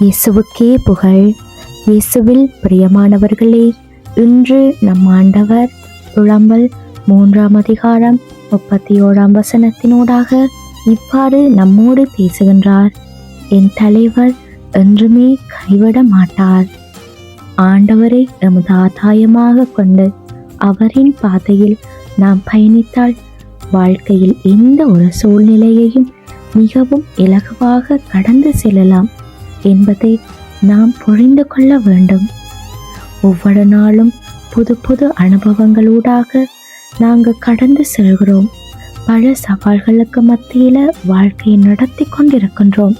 இயேசுவுக்கே புகழ். இயேசுவில் பிரியமானவர்களே இன்று நம் ஆண்டவர் புலம்பல் மூன்றாம் அதிகாரம் முப்பத்தி ஓராம் வசனத்தினூடாக இவ்வாறு நம்மோடு பேசுகின்றார். என் தலைவர் என்றுமே கைவிட மாட்டார். ஆண்டவரை நமது ஆதாயமாக கொண்டு அவரின் பாதையில் நாம் பயணித்தால் வாழ்க்கையில் எந்த ஒரு சூழ்நிலையையும் மிகவும் இலகுவாக கடந்து செல்லலாம். என்பதை நாம் புரிந்து கொள்ள வேண்டும். ஒவ்வொரு நாளும் புது புது அனுபவங்களூடாக நாங்கள் கடந்து செல்கிறோம். பல சவால்களுக்கு மத்தியில வாழ்க்கையை நடத்தி கொண்டிருக்கின்றோம்.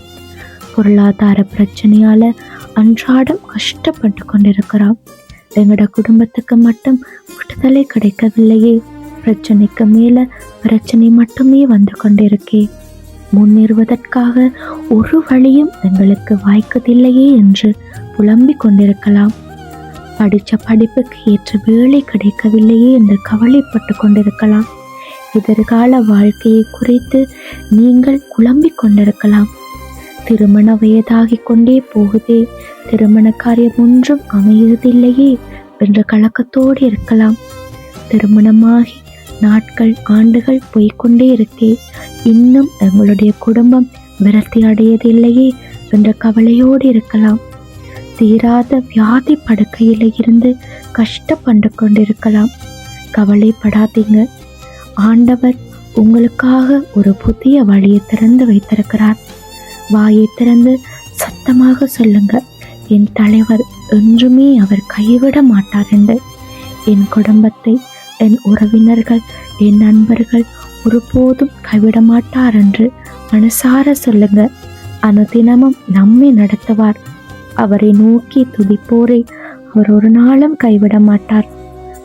பொருளாதார பிரச்சனையால அன்றாடம் கஷ்டப்பட்டு கொண்டிருக்கிறோம். எங்களோட குடும்பத்துக்கு மட்டும் விடுதலை கிடைக்கவில்லையே. பிரச்சனைக்கு மேல பிரச்சனை மட்டுமே வந்து கொண்டிருக்கே. முன்னேறுவதற்காக ஒரு வழியும் எங்களுக்கு வாய்க்கதில்லையே என்று புலம்பிக் கொண்டிருக்கலாம். படித்த படிப்புக்கு ஏற்ற வேலை கிடைக்கவில்லையே என்று கவலைப்பட்டு கொண்டிருக்கலாம். எதிர்கால வாழ்க்கையை குறித்து நீங்கள் குழம்பிக் கொண்டிருக்கலாம். திருமண வயதாகி கொண்டே போகுதே திருமண காரியம் ஒன்றும் அமையதில்லையே என்ற கலக்கத்தோடு இருக்கலாம். திருமணமாகி நாட்கள் ஆண்டுகள் போய்கொண்டே இருக்கே இன்னும் எங்களுடைய குடும்பம் விரக்தி அடையதில்லையே என்ற கவலையோடு இருக்கலாம். தீராத வியாதி படுக்கையில் இருந்து கஷ்டப்பட்டு கொண்டிருக்கலாம். கவலைப்படாதீங்க. ஆண்டவர் உங்களுக்காக ஒரு புதிய வழியை திறந்து வைத்திருக்கிறார். வாயை திறந்து சத்தமாக சொல்லுங்க. என் தலைவர் என்றுமே அவர் கைவிட மாட்டார் என்று. என் குடும்பத்தை என் உறவினர்கள் என் நண்பர்கள் ஒருபோதும் கைவிட மாட்டார் என்று மனசார சொல்லுங்க. அனுதினமும் நம்மை நடத்துவார். அவரை நோக்கி துதிப்போரை அவர் ஒரு நாளும் கைவிட மாட்டார்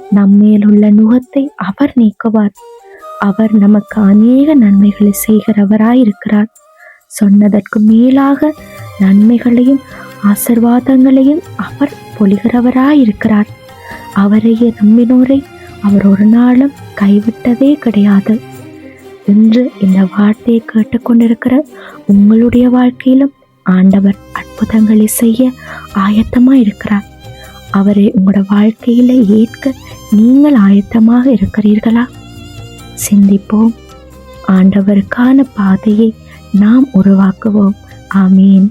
நம்மேல் உள்ள நுகத்தை அவர் நீக்குவார். அவர் நமக்கு அநேக நன்மைகளை செய்கிறவராயிருக்கிறார். சொன்னதற்கு மேலாக நன்மைகளையும் ஆசிர்வாதங்களையும் அவர் பொழிகிறவராயிருக்கிறார். அவரையே நம்பினோரை அவர் ஒரு நாளும் கைவிட்டதே கிடையாது. இன்று இந்த வார்த்தையை கேட்டுக்கொண்டிருக்கிற உங்களுடைய வாழ்க்கையிலும் ஆண்டவர் அற்புதங்களை செய்ய ஆயத்தமாக இருக்கிறார். அவரை உங்களோட வாழ்க்கையில ஏற்க நீங்கள் ஆயத்தமாக இருக்கிறீர்களா? சிந்திப்போம். ஆண்டவருக்கான பாதையை நாம் உருவாக்குவோம். ஆமீன்.